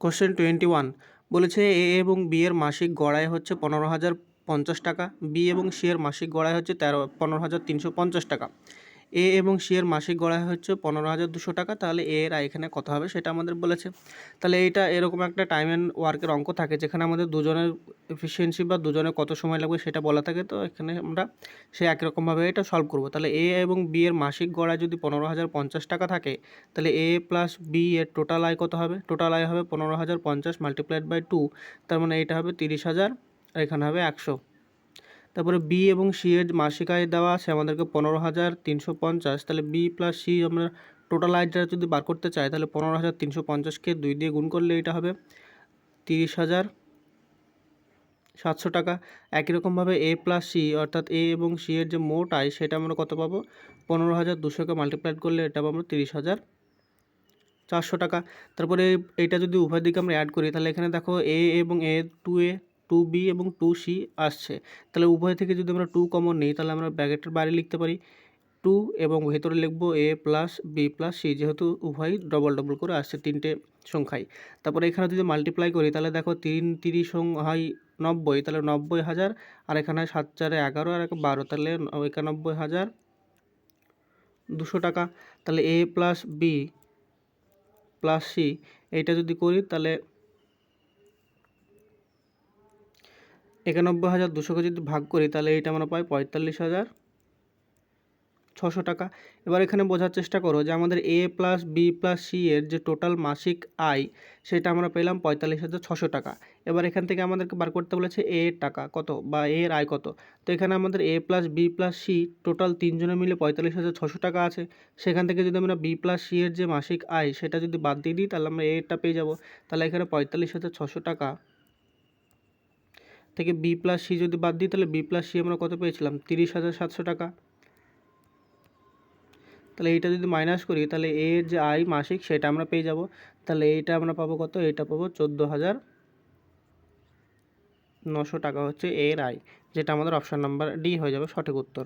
Question twenty one বলেছে এ এবং B এর মাসিক গড়াই হচ্ছে পনেরো হাজার পঞ্চাশ টাকা, বি এবং সি এর মাসিক গড়াই হচ্ছে তেরো, পনেরো হাজার তিনশো পঞ্চাশ টাকা। এ এবং সি এর মাসিক গড়াই হচ্ছে পনেরো হাজার দুশো টাকা। তাহলে এ এর এখানে কত হবে সেটা আমাদের বলেছে। তাহলে এইটা এরকম একটা টাইম অ্যান্ড ওয়ার্কের অঙ্ক থাকে যেখানে আমাদের দুজনের এফিসিয়েন্সি বা দুজনের কত সময় লাগবে সেটা বলা থাকে। তো এখানে আমরা সে একই রকমভাবে এটা সলভ করব। তাহলে এ এবং বি এর মাসিক গড়ায় যদি পনেরো হাজার পঞ্চাশ টাকা থাকে, তাহলে এ প্লাস বি এর টোটাল আয় কত হবে? টোটাল আয় হবে পনেরো হাজার পঞ্চাশ মাল্টিপ্লাইড বাই টু তার মানে এটা হবে তিরিশ হাজার, আর এখানে হবে একশো। তারপরে বি এবং সি এর মাসিক আয় দেওয়া আছে আমাদেরকে পনেরো হাজার তিনশো পঞ্চাশ। তাহলে বি প্লাস সি আমরা টোটাল আয়টা যদি বার করতে চাই তাহলে পনেরো হাজার তিনশো পঞ্চাশকে দুই দিয়ে গুণ করলে এটা হবে তিরিশ হাজার সাতশো টাকা। একই রকমভাবে এ প্লাস সি অর্থাৎ এ এবং সি এর যে মোট আয়, সেটা আমরা কত পাবো? পনেরো হাজার দুশোকে মাল্টিপ্লাইড করলে এটা পাবো তিরিশ হাজার চারশো টাকা। তারপরে এইটা যদি উভয় দিকে আমরা অ্যাড করি, তাহলে এখানে দেখো এ এবং A to A to B এবং টু সি আসছে। তাহলে উভয় থেকে যদি আমরা টু কমন নিই, তাহলে আমরা ব্র্যাকেটের বাইরে লিখতে পারি। টু এবং ভেতরে লিখব A plus B plus C যেহেতু উভয় ডবল ডবল করে আসছে তিনটে সংখ্যায়। তারপরে এখানে যদি মাল্টিপ্লাই করি, তাহলে দেখো তিন তিরিশ হয় নব্বই, তাহলে নব্বই হাজার, আর এখানে সাত চারে এগারো, আর বারো, তাহলে একানব্বই হাজার দুশো টাকা। তাহলে A plus B plus C এইটা যদি করি, তাহলে একানব্বই হাজার দুশোকে যদি ভাগ করি, তাহলে এইটা আমরা পাই পঁয়তাল্লিশ হাজার ছশো টাকা। এবার এখানে বোঝার চেষ্টা করো যে আমাদের A plus B plus C এর যে টোটাল মাসিক আয়, সেটা আমরা পেলাম পঁয়তাল্লিশ হাজার ছশো টাকা। এবার এখান থেকে আমাদেরকে বার করতে বলেছে এ এর টাকা কত বা এ এর আয় কত। তো এখানে আমাদের A plus B plus C total তিনজনে মিলে পঁয়তাল্লিশ হাজার ছশো টাকা আছে। সেখান থেকে যদি আমরা বি প্লাস সি এর যে মাসিক আয়, সেটা যদি বাদ দিয়ে দিই, তাহলে আমরা এ এরটা পেয়ে যাব। তাহলে এখানে পঁয়তাল্লিশ হাজার ছশো টাকা থেকে বি প্লাস সি যদি বাদ দিই, তাহলে বি প্লাস সি আমরা কত পেয়েছিলাম? তিরিশ হাজার সাতশো টাকা। তাহলে এইটা যদি মাইনাস করি, তাহলে এর যে আয় মাসিক, সেটা আমরা পেয়ে যাব। তাহলে এইটা আমরা পাবো কত? এটা পাবো চোদ্দ হাজার নশো টাকা হচ্ছে এর আয় যেটা আমাদের অপশান নাম্বার ডি হয়ে যাবে সঠিক উত্তর।